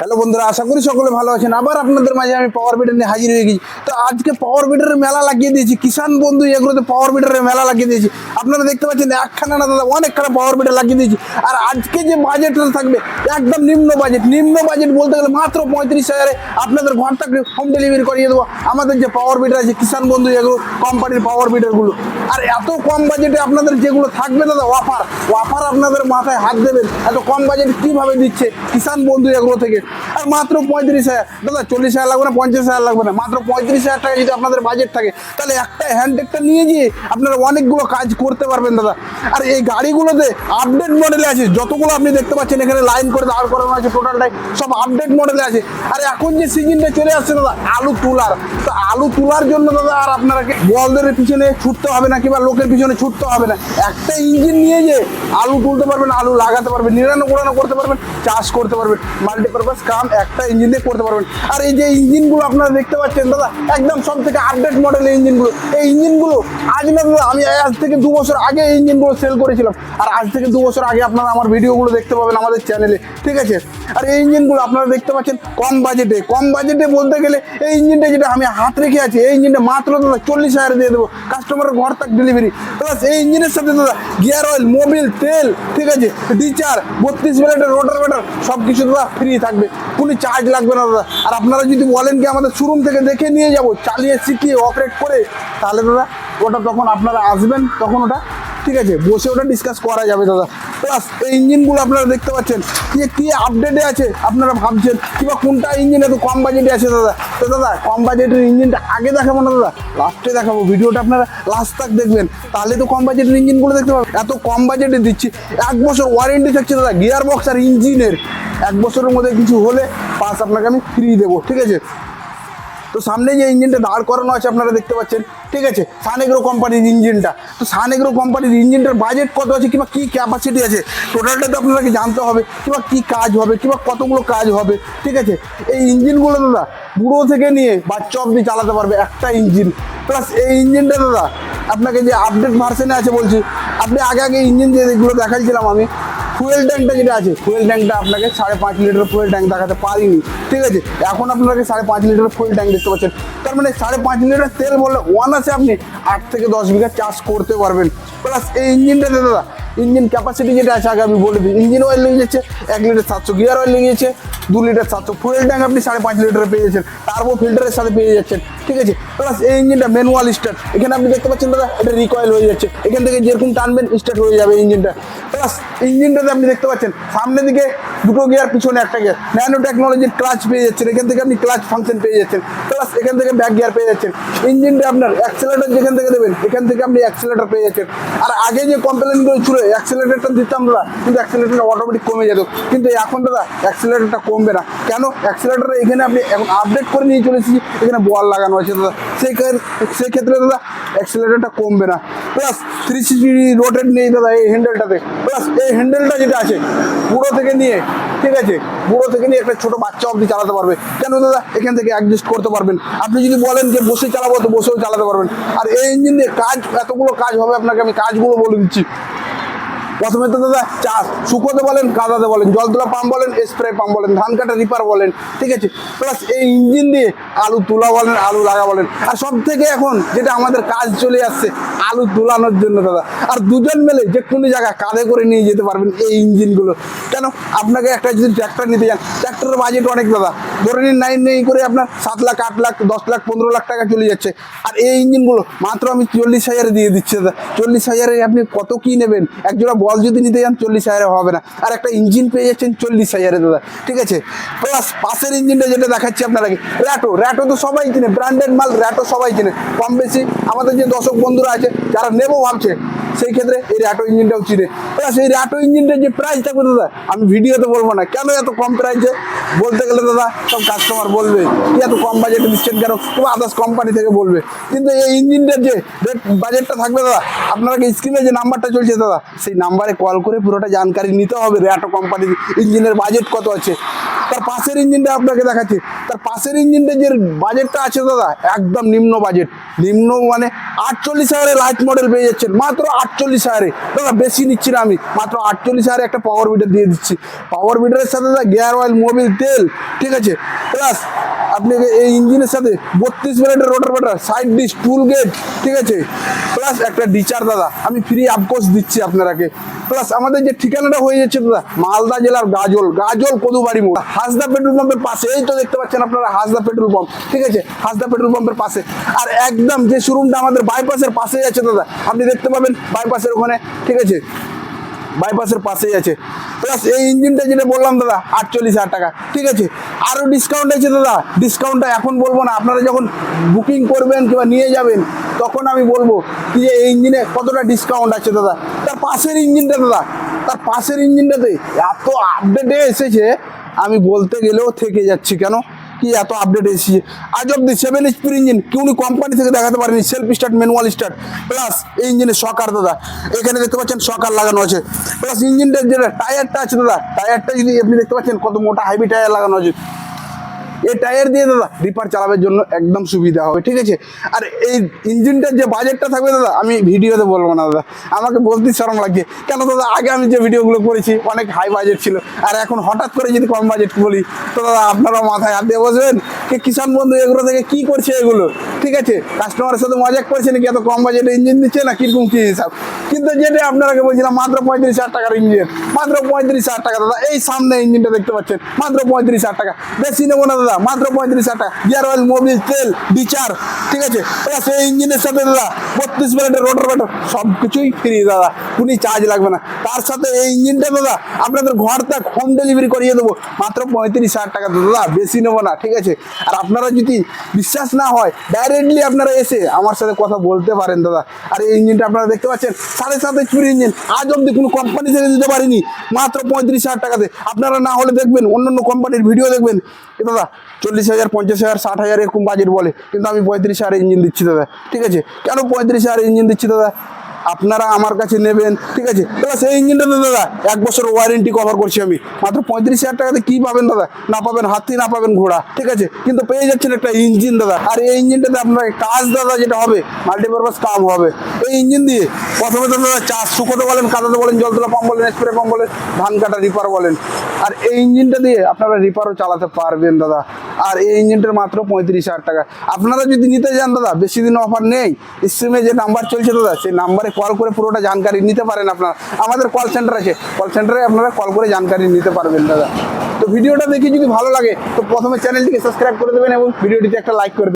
Hello বন্ধুরা, আশা করি সকলে ভালো আছেন। আবার আপনাদের মাঝে আমি পাওয়ার বিটার নিয়ে হাজির হয়ে গেছি। তো আজকে পাওয়ার বিটারের মেলা লাগিয়ে দিয়েছি। কিষান বন্ধু এগুলোতে পাওয়ার বিটারের মেলা লাগিয়ে দিয়েছি। আপনারা দেখতে পাচ্ছেন, একখানা না দাদা, অনেকখানা পাওয়ার বিটার লাগিয়ে দিয়েছি। আর আজকে যে বাজেটটা থাকবে, একদম নিম্ন বাজেট নিম্ন বাজেট বলতে গেলে মাত্র পঁয়ত্রিশ হাজারে আপনাদের ঘর থাকলে হোম ডেলিভারি করিয়ে দেবো। আমাদের যে পাওয়ার বিটার আছে কিষান বন্ধু এগুলো কোম্পানির পাওয়ার বিটারগুলো আর এত কম বাজেটে আপনাদের যেগুলো থাকবে দাদা অফার অফার আপনাদের মাথায় হাত দেবেন। এত কম বাজেট কীভাবে দিচ্ছে কিষান বন্ধু এগুলো থেকে? আর মাত্র পঁয়ত্রিশ হাজার। দাদা, চল্লিশ হাজার লাগবে না, পঞ্চাশ হাজার লাগবে না? মাত্র পঁয়ত্রিশ হাজার টাকা যদি আপনাদের বাজেট থাকে, তাহলে একটা হ্যান্ডটেকটা নিয়ে গিয়ে আপনারা অনেকগুলো কাজ করতে পারবেন, দাদা। আর এই গাড়িগুলোতে আপডেট মডেলে আছে, যতগুলো আপনি দেখতে পাচ্ছেন, এখানে লাইন করে দাঁড় করানো আছে টোটালটাই সব আপডেট মডেলে আছে। আর এখন যে সিজনটা চলে আসছে, দাদা, আলু তুলার। তো আলু তোলার জন্য, দাদা, আর আপনাকে বলদের পিছনে ছুটতে হবে না, কিংবা লোকের পিছনে ছুটতে হবে না। একটা ইঞ্জিন নিয়ে যে আলু তুলতে পারবেন, আলু লাগাতে পারবেন নিরানো করতে পারবেন, চাষ করতে পারবেন মাল্টিপারপাস কাম একটা ইঞ্জিন দিয়ে করতে পারবেন। আর এই যে ইঞ্জিনগুলো আপনারা দেখতে পাচ্ছেন, দাদা, একদম সব থেকে আপডেট মডেলের ইঞ্জিনগুলো। এই ইঞ্জিনগুলো আজ না দাদা, আমি আজ থেকে দু বছর আগে এই ইঞ্জিনগুলো সেল করেছিলাম। আর আজ থেকে দু বছর আগে আপনারা আমার ভিডিওগুলো দেখতে পাবেন আমাদের চ্যানেলে ঠিক আছে? আর এই ইঞ্জিনগুলো আপনারা দেখতে পাচ্ছেন কম বাজেটে কম বাজেটে বলতে গেলে এই ইঞ্জিনটা যেটা আমি হাত রেখে আছি, এই ইঞ্জিনটা মাত্র দাদা চল্লিশ হাজার দিয়ে দেবো। কাস্টমারের ঘর তাক ডেলিভারি প্লাস এই ইঞ্জিনের সাথে দাদা গিয়ার অয়েল মোবিল তেল, ঠিক আছে? ডিচার বত্রিশ মিনিটের রোটার বেটার সব কিছু দাদা ফ্রি থাকবে। কোনো চার্জ লাগবে না, দাদা। আর আপনারা যদি বলেন কি আমাদের শোরুম থেকে দেখে নিয়ে যাব, চালিয়ে শিখিয়ে অপারেট করে, তাহলে দাদা, ওটা তখন আপনারা আসবেন, তখন ওটা ঠিক আছে, বসে ওটা ডিসকাস করা যাবে দাদা। প্লাস এই ইঞ্জিনগুলো আপনারা দেখতে পাচ্ছেন, যে কি আপডেটে আছে আপনারা ভাবছেন, কিংবা কোনটা ইঞ্জিন এত কম বাজেটে আছে দাদা? তো দাদা, কম বাজেটের ইঞ্জিনটা আগে দেখাবো না দাদা? লাস্টে দেখাবো ভিডিওটা আপনারা লাস্ট তাক দেখবেন। তাহলে তো কম বাজেটের ইঞ্জিনগুলো দেখতে পাবেন। এত কম বাজেটে দিচ্ছি। এক বছর ওয়ারেন্টি থাকছে দাদা গিয়ার বক্স আর ইঞ্জিনের এক বছরের মধ্যে কিছু হলে পাস আপনাকে আমি ফ্রি দেবো, ঠিক আছে? তো সামনে যে ইঞ্জিনটা দাঁড় করানো আছে আপনারা দেখতে পাচ্ছেন, ঠিক আছে? সানেগ্রো কোম্পানির ইঞ্জিনটা। তো সানেগ্রো কোম্পানির ইঞ্জিনটার বাজেট কত আছে কিংবা কী ক্যাপাসিটি আছে? টোটালটা তো আপনাকে জানতে হবে, কিংবা কী কাজ হবে, কিংবা কতগুলো কাজ হবে, ঠিক আছে? এই ইঞ্জিনগুলো দাদা, বুড়ো থেকে নিয়ে বাচ্চা অবধি চালাতে পারবে একটা ইঞ্জিন। প্লাস এই ইঞ্জিনটা দাদা, আপনাকে যে আপডেট ভার্সনে আছে বলছি, আপনি আগে আগে ইঞ্জিন যেগুলো দেখাইছিলাম আমি ফুয়েল ট্যাঙ্কটা যেটা আছে ফুয়েল ট্যাঙ্কটা আপনাকে সাড়ে পাঁচ লিটার ফুয়েল ট্যাঙ্ক দেখাতে পারিনি, ঠিক আছে? এখন আপনাকে সাড়ে পাঁচ লিটার ফুয়েল ট্যাঙ্ক দেখতে পাচ্ছেন। তার মানে সাড়ে পাঁচ লিটার তেল বললে ওয়ান আছে আপনি আট থেকে দশ বিঘা চাষ করতে পারবেন। প্লাস এই ইঞ্জিনটাতে দাদা ইঞ্জিন ক্যাপাসিটি যেটা আছে আগে আমি বলে দিই। ইঞ্জিন অয়েল লেগে যাচ্ছে এক লিটার সাতশো গিয়ার অয়েল লেগে যাচ্ছে দু লিটার সাতশো ফুয়েল ট্যাঙ্ক আপনি সাড়ে পাঁচ লিটারে পেয়ে যাচ্ছেন টার্বো ফিল্টারের সাথে পেয়ে যাচ্ছেন, ঠিক আছে? প্লাস এই ইঞ্জিনটা ম্যানুয়াল স্টার্ট এখানে আপনি দেখতে পাচ্ছেন দাদা, এটা রিকয়েল হয়ে যাচ্ছে। এখান থেকে যেরকম টানবেন স্টার্ট হয়ে যাবে ইঞ্জিনটা। প্লাস ইঞ্জিনটাতে আপনি দেখতে পাচ্ছেন, সামনের দিকে দুটো গিয়ার পিছনে একটা গিয়ার ন্যানো টেকনোলজির ক্লাচ পেয়ে যাচ্ছেন, এখান থেকে আপনি ক্লাচ ফাংশন পেয়ে যাচ্ছেন। প্লাস এখান থেকে ব্যাক গিয়ার পেয়ে যাচ্ছেন। ইঞ্জিনটা আপনার অ্যাক্সেলেটার যেখান থেকে দেবেন, এখান থেকে আপনি অ্যাক্সেলেটার পেয়ে যাচ্ছেন। আর আগে যে কমপ্লেনগুলো ছিল অ্যাক্সেলেটারটা দিতাম দাদা কিন্তু অ্যাক্সেলেটার অটোমেটিক কমে যেত। কিন্তু এখন দাদা অ্যাক্সেলেটারটা কমবে না। কেন? অ্যাক্সেলেটার এখানে আপনি এখন আপডেট করে নিয়ে চলে এসেছি, এখানে বল লাগানো আছে দাদা। সেই ক্ষেত্রে- সেই ক্ষেত্রে দাদা অ্যাক্সেলেটারটা কমবে না। প্লাস থ্রি সিক্সটি রোটেট নেই দাদা এই হ্যান্ডেলটাতে প্লাস এই হ্যান্ডেলটা যেটা আছে, বুড়ো থেকে নিয়ে, ঠিক আছে? বুড়ো থেকে নিয়ে একটা ছোটো বাচ্চা অবধি চালাতে পারবে। কেন দাদা? এখান থেকে অ্যাডজাস্ট করতে পারবেন। আপনি যদি বলেন যে বসে চালাবো, তো বসেও চালাতে পারবেন। আর এই ইঞ্জিন দিয়ে কাজ এতগুলো কাজ হবে, আপনাকে আমি কাজগুলো বলে দিচ্ছি। প্রথমে তো দাদা চাষ শুকোতে বলেন কাদাতে বলেন জল তোলা পাম্প বলেন, স্প্রে পাম্প বলেন, ধান কাটা রিপার বলেন, ঠিক আছে? প্লাস এই ইঞ্জিন দিয়ে আলু তোলা বলেন, আলু লাগা বলেন। আর সব থেকে এখন যেটা আমাদের কাজ চলে আসছে, আলু তোলানোর জন্য দাদা। আর দুজন মিলে যে কোনো জায়গায় কাঁধে করে নিয়ে যেতে পারবেন এই ইঞ্জিনগুলো। কেন? আপনাকে একটা যদি ট্র্যাক্টর নিতে যান ট্র্যাক্টরের বাজেট অনেক দাদা। ধরে নিন নাইন নেই করে আপনার সাত লাখ, আট লাখ, দশ লাখ, পনেরো লাখ টাকা চলে যাচ্ছে। আর এই ইঞ্জিনগুলো মাত্র আমি চল্লিশ হাজারে দিয়ে দিচ্ছি দাদা। চল্লিশ হাজারে আপনি কত কি নেবেন? একজোড়া বল যদি নিতে যান চল্লিশ হাজারে হবে না। আর একটা ইঞ্জিন পেয়ে যাচ্ছেন চল্লিশ হাজারে, দাদা। ঠিক আছে? প্লাস পাশের ইঞ্জিনটা যেটা দেখাচ্ছি আপনাকে র্যাটো র্যাটো তো সবাই কিনে ব্র্যান্ডেড মাল র্যাটো সবাই কিনে কম বেশি আমাদের যে দর্শক বন্ধুরা আছে, যারা নেব ভাবছে, সেই ক্ষেত্রে এই র্যাটো ইঞ্জিনটাও চিনে। প্লাস এই র্যাটো ইঞ্জিনটার যে প্রাইস থাকবে, দাদা, আমি ভিডিওতে বলব না। কেন এত কম প্রাইসে বলতে গেলে, দাদা, সব কাস্টমার বলবে, কি এত কম বাজেটে দিচ্ছেন কেন? কিংবা আদার্স কোম্পানি থেকে বলবে। কিন্তু এই ইঞ্জিনটার যে বাজেটটা থাকবে, দাদা, আপনারা স্ক্রিনে যে নাম্বারটা চলছে, দাদা, সেই নাম্বারে কল করে পুরোটা জানকারি নিতে হবে র্যাটো কোম্পানির ইঞ্জিনের বাজেট কত আছে। তার পাশের ইঞ্জিনটা আপনাকে দেখাচ্ছি। তার পাশের ইঞ্জিনটা যে বাজেটটা আছে দাদা, একদম নিম্ন বাজেট নিম্ন মানে আটচল্লিশ হাজারে লাইট মডেল পেয়ে যাচ্ছেন, মাত্র আটচল্লিশ হাজারে। দাদা, বেশি নিচ্ছি না আমি, মাত্র আটচল্লিশ হাজারে একটা পাওয়ার বিটার দিয়ে দিচ্ছি। পাওয়ার বিটারের সাথে, দাদা গিয়ার অয়েল মোবিল তেল, ঠিক আছে? প্লাস আপনি এই ইঞ্জিনের সাথে বত্রিশ মিনিটের রোটার ব্যাটার সাইড ডিস টুল গেট ঠিক আছে? প্লাস একটা ডিচার দাদা, আমি ফ্রি আপকোর্স দিচ্ছি আপনারাকে। প্লাস আমাদের যে ঠিকানাটা হয়ে যাচ্ছে দাদা, মালদা জেলার গাজল গাজল কদুবাড়ি মোড়। হাসদা পেট্রোল পাম্পের পাশে, এই তো দেখতে পাচ্ছেন আপনারা, হাসদা পেট্রোল পাম্প ঠিক আছে? হাসদা পেট্রোল পাম্পের পাশে। আর একদম যে শোরুমটা আমাদের বাইপাসের পাশেই আছে দাদা, আপনি দেখতে পাবেন বাইপাসের ওখানে, ঠিক আছে? বাইপাসের পাশেই আছে। প্লাস এই ইঞ্জিনটা যেটা বললাম দাদা, আটচল্লিশ হাজার টাকা, ঠিক আছে? আরও ডিসকাউন্ট আছে দাদা। ডিসকাউন্টটা এখন বলব না। আপনারা যখন বুকিং করবেন কিংবা নিয়ে যাবেন, তখন আমি বলব যে এই ইঞ্জিনে কতটা ডিসকাউন্ট আছে দাদা? তার পাশের ইঞ্জিনটা দাদা। তার পাশের ইঞ্জিনটাতে এত আপডেটে এসেছে, আমি বলতে গেলেও থেকে যাচ্ছি কেন? কি এত আপডেট এসেছে? আজ অব্দি সেভেন স্পিড ইঞ্জিন কেউ কোম্পানি থেকে দেখাতে পারেনি self start manual start plus এই ইঞ্জিনের সকার দাদা। এখানে দেখতে পাচ্ছেন সকার লাগানো আছে। প্লাস ইঞ্জিনটার যেটা টায়ারটা আছে দাদা টায়ারটা যদি আপনি দেখতে পাচ্ছেন, কত মোটা হাইবি টায়ার লাগানো আছে। এই টায়ার দিয়ে দাদা রিপার চালাবার জন্য একদম সুবিধা হবে, ঠিক আছে? আর এই ইঞ্জিনটার যে বাজেটটা থাকবে দাদা, আমি ভিডিওতে বলব না দাদা, আমাকে বলতে শরম লাগছে কেন দাদা, আগে আমি যে ভিডিওগুলো করেছি, অনেক হাই বাজেট ছিল, আর এখন হঠাৎ করে যদি কম বাজেট বলি, তো দাদা আপনারা মাথায় হাত দিয়ে বসবেন যে কিষাণ বন্ধু এগুলো থেকে কি করছে এগুলো, ঠিক আছে? কাস্টমারের সাথে মজাক করছে নাকি এত কম বাজেটে ইঞ্জিন দিচ্ছে না, কীরকম কি হিসাব? কিন্তু যেটা আপনারাকে বলছিলাম, মাত্র পঁয়ত্রিশ হাজার টাকার ইঞ্জিন মাত্র পঁয়ত্রিশ হাজার টাকা, দাদা, এই সামনে ইঞ্জিনটা দেখতে পাচ্ছেন, মাত্র পঁয়ত্রিশ হাজার টাকা। বেশি নেব না, দাদা মাত্র পঁয়ত্রিশ হাজার গিয়ার অয়েল মোবিল তেল, বিচার, ঠিক আছে? সেই ইঞ্জিনের সাথে দাদা, বত্রিশ মিনিটের রোটার ব্যাটার সব কিছুই ফ্রি দাদা। কোনো চার্জ লাগবে না। তার সাথে এই ইঞ্জিনটা দাদা, আপনাদের ঘর তক হোম ডেলিভারি করিয়ে দেবো। মাত্র পঁয়ত্রিশ হাজার টাকা। দাদা, বেশি নেব না, ঠিক আছে? আর আপনারা যদি বিশ্বাস না হয় ডাইরেক্টলি আপনারা এসে আমার সাথে কথা বলতে পারেন, দাদা। আর এই ইঞ্জিনটা আপনারা দেখতে পাচ্ছেন, সাড়ে সাত এইচপির ইঞ্জিন আজ অব্দি কোনো কোম্পানি থেকে দিতে পারিনি। মাত্র পঁয়ত্রিশ হাজার টাকাতে। আপনারা না হলে দেখবেন অন্য অন্য কোম্পানির ভিডিও দেখবেন। দাদা, চল্লিশ হাজার, পঞ্চাশ হাজার, ষাট হাজার এরকম বাজেট বলে। কিন্তু আমি পঁয়ত্রিশ হাজার ইঞ্জিন দিচ্ছি, দাদা। ঠিক আছে? কেন পঁয়ত্রিশ হাজার ইঞ্জিন দিচ্ছি, দাদা? আপনারা আমার কাছে নেবেন, ঠিক আছে? দাদা, সেই ইঞ্জিনটা তো দাদা, এক বছর ওয়ারেন্টি কভার করছি আমি। মাত্র পঁয়ত্রিশ হাজার টাকাতে কি পাবেন দাদা? না পাবেন হাতি, না পাবেন ঘোড়া, ঠিক আছে? কিন্তু পেয়ে যাচ্ছেন একটা ইঞ্জিন দাদা। আর এই ইঞ্জিনটাতে আপনার কাজ দাদা যেটা হবে মাল্টিপারপাস কাম হবে। এই ইঞ্জিন দিয়ে প্রথমে তো দাদা চাষ শুকোতে বলেন কাদাতে বলেন, জল তোলা পাম্প বলেন স্প্রে পাম্প বলেন, ধান কাটা রিপার বলেন। আর এই ইঞ্জিনটা দিয়ে আপনারা রিপারও চালাতে পারবেন দাদা। আর এই ইঞ্জিনটার মাত্র পঁয়ত্রিশ হাজার টাকা। আপনারা যদি নিতে যান দাদা, বেশি দিন অফার নেই। স্ক্রিনে যে নাম্বার চলছে দাদা, সেই নাম্বারে কল করে পুরোটা জানকারি নিতে পারেন আপনারা। আমাদের কল সেন্টার আছে। কল সেন্টারে আপনারা কল করে জানকারি নিতে পারবেন, দাদা। তো ভিডিওটা দেখে যদি ভালো লাগে, তো প্রথমে চ্যানেলটিকে সাবস্ক্রাইব করে দেবেন এবং ভিডিওটিতে একটা লাইক করে